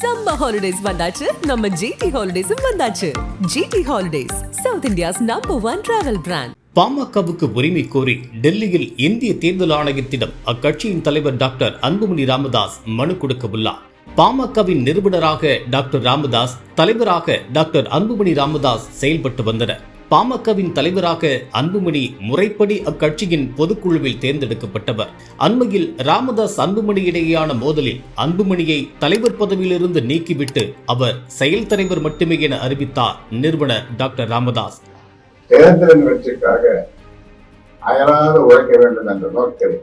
Summer holidays வந்தாச்சு. நம்ம GT ஹாலிடேஸும் வந்தாச்சு. GT holidays South India's number one travel brand பாமகவுக்கு உரிமை கோரி டெல்லியில் இந்திய தேர்தல் ஆணையத்திடம் அக்கட்சியின் தலைவர் டாக்டர் அன்புமணி ராமதாஸ் மனு கொடுக்க உள்ளார். பாமகவின் நிறுவனராக டாக்டர் ராமதாஸ் தலைவராக டாக்டர் அன்புமணி ராமதாஸ் செயல்பட்டு வந்தனர். பாமகவின் தலைவராக அன்புமணி முறைப்படி அக்கட்சியின் பொதுக்குழுவில் தேர்ந்தெடுக்கப்பட்டவர். அண்மையில் ராமதாஸ் அன்புமணி இடையேயான மோதலில் அன்புமணியை தலைவர் பதவியிலிருந்து நீக்கிவிட்டு அவர் செயல் தலைவர் மட்டுமே என அறிவித்தார் நிறுவனர் டாக்டர் ராமதாஸ். தேர்தலின் வெற்றிக்காக அயராது உழைக்க வேண்டும் என்ற நோக்கில்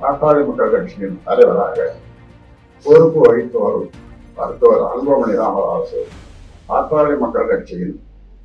பாட்டாளி மக்கள் கட்சியின் தலைவராக பொறுப்பு வகித்து வரும் மருத்துவர் அன்புமணி ராமதாஸ் பாட்டாளி மக்கள் கட்சியின்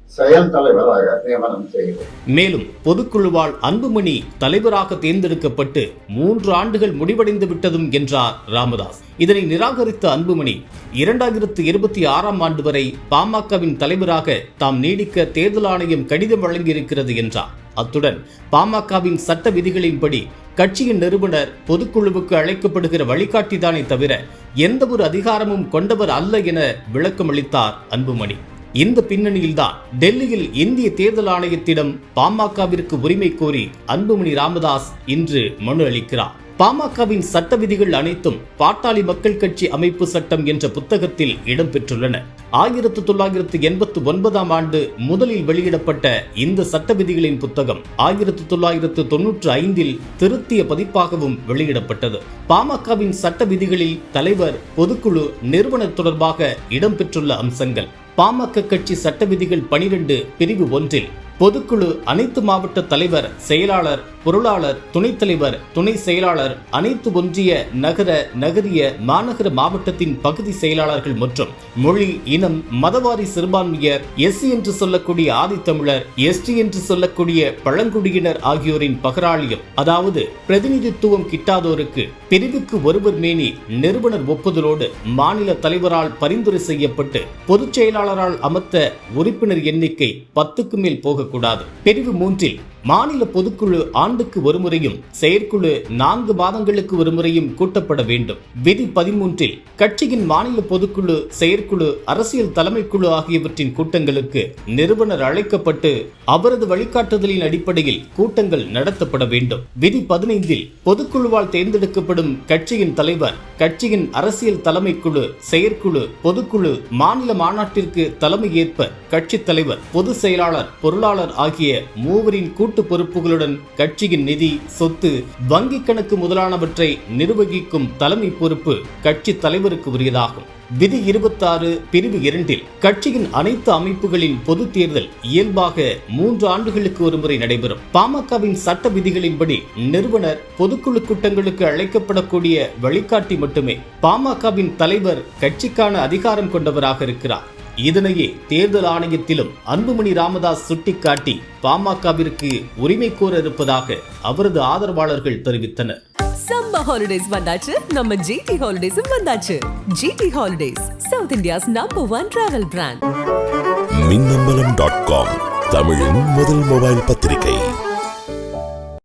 செயல் தலைவராக நியமனம் செய்கிறேன் மேலும் பொதுக்குழுவால் அன்புமணி தலைவராக தேர்ந்தெடுக்கப்பட்டு மூன்று ஆண்டுகள் முடிவடைந்து விட்டதும் என்றார் ராமதாஸ். இதனை நிராகரித்த அன்புமணி இரண்டாயிரத்து இருபத்தி ஆறாம் ஆண்டு வரை பாமகவின் தலைவராக தாம் நீடிக்க தேர்தல் ஆணையம் கடிதம் வழங்கியிருக்கிறது என்றார். அத்துடன் பாமகவின் சட்ட விதிகளின்படி கட்சியின் நிறுவனர் பொதுக்குழுவுக்கு அழைக்கப்படுகிற வழிகாட்டிதானே தவிர எந்த ஒரு அதிகாரமும் கொண்டவர் அல்ல என விளக்கமளித்தார் அன்புமணி. இந்த பின்னணியில்தான் டெல்லியில் இந்திய தேர்தல் ஆணையத்திடம் பாமகவிற்கு உரிமை கோரி அன்புமணி ராமதாஸ் இன்று மனு அளிக்கிறார். பாமகவின் சட்ட விதிகள் அனைத்தும் பாட்டாளி மக்கள் கட்சி அமைப்பு சட்டம் என்ற புத்தகத்தில் இடம்பெற்றுள்ளன. ஆயிரத்து தொள்ளாயிரத்து எண்பத்து ஒன்பதாம் ஆண்டு முதலில் வெளியிடப்பட்ட இந்த சட்ட விதிகளின் புத்தகம் ஆயிரத்து தொள்ளாயிரத்து தொன்னூற்று ஐந்தில் திருத்திய பதிப்பாகவும் வெளியிடப்பட்டது. பாமகவின் சட்ட விதிகளில் தலைவர் பொதுக்குழு நிறுவனர் தொடர்பாக இடம்பெற்றுள்ள அம்சங்கள். பாமக கட்சி சட்ட விதிகள் பனிரெண்டு பிரிவு ஒன்றில் பொதுக்குழு அனைத்து மாவட்ட தலைவர் செயலாளர் பொருளாளர் துணைத் தலைவர் துணை செயலாளர் அனைத்து ஒன்றிய நகர நகரிய மாநகர மாவட்டத்தின் பகுதி செயலாளர்கள் மற்றும் மொழி இனம் மதவாரி சிறுபான்மையர் எஸ்சி என்று சொல்லக்கூடிய ஆதித்தமிழர் எஸ்டி என்று சொல்லக்கூடிய பழங்குடியினர் ஆகியோரின் பகராளியம் அதாவது பிரதிநிதித்துவம் கிட்டாதோருக்கு பிரிவுக்கு ஒருவர் மேனி நிறுவனர் ஒப்புதலோடு மாநில தலைவரால் பரிந்துரை செய்யப்பட்டு பொதுச் செயலாளரால் அமர்த்த உறுப்பினர் எண்ணிக்கை பத்துக்கு மேல் போகக்கூடாது பிரிவு மூன்றில் மாநில பொதுக்குழு ஆண்டுக்கு ஒருமுறையும் செயற்குழு நான்கு மாதங்களுக்கு ஒருமுறையும் கூட்டப்பட வேண்டும். விதி பதிமூன்றில் கட்சியின் மாநில பொதுக்குழு செயற்குழு அரசியல் தலைமைக்குழு ஆகியவற்றின் கூட்டங்களுக்கு நிறுவனர் அழைக்கப்பட்டு அவரது வழிகாட்டுதலின் அடிப்படையில் கூட்டங்கள் நடத்தப்பட வேண்டும். விதி பதினைந்தில் பொதுக்குழுவால் தேர்ந்தெடுக்கப்படும் கட்சியின் தலைவர் கட்சியின் அரசியல் தலைமைக்குழு செயற்குழு பொதுக்குழு மாநில மாநாட்டிற்கு தலைமை ஏற்ப கட்சித் தலைவர் பொதுச் செயலாளர் பொருளாளர் ஆகிய மூவரின் கூட்டு கூட்டு பொறுப்புகளுடன் கட்சியின் நிதி சொத்து வங்கி கணக்கு முதலானவற்றை நிர்வகிக்கும் தலைமை பொறுப்பு கட்சி தலைவருக்கு உரியதாகும். விதி இருபத்தாறு பிரிவு இரண்டில் கட்சியின் அனைத்து அமைப்புகளின் பொது தேர்தல் இயல்பாக மூன்று ஆண்டுகளுக்கு ஒருமுறை நடைபெறும். பாமகவின் சட்ட விதிகளின்படி நிறுவனர் பொதுக்குழு கூட்டங்களுக்கு அழைக்கப்படக்கூடிய வழிகாட்டி மட்டுமே பாமகவின் தலைவர் கட்சிக்கான அதிகாரம் கொண்டவராக இருக்கிறார். இதனையே தேர்தல் ஆணையத்திலும் அன்புமணி ராமதாஸ் சுட்டிக்காட்டி பாமகவிற்கு உரிமை கோர இருப்பதாக அவரது ஆதரவாளர்கள் தெரிவித்தனர். சம்மர் ஹாலிடேஸ் வந்தாச்சு. நம்ம ஜிடி ஹாலிடேஸும் வந்தாச்சு. GT holidays South India's number one travel brand Minnambalam dot com தமிழின் முதல் மொபைல் பத்திரிகை.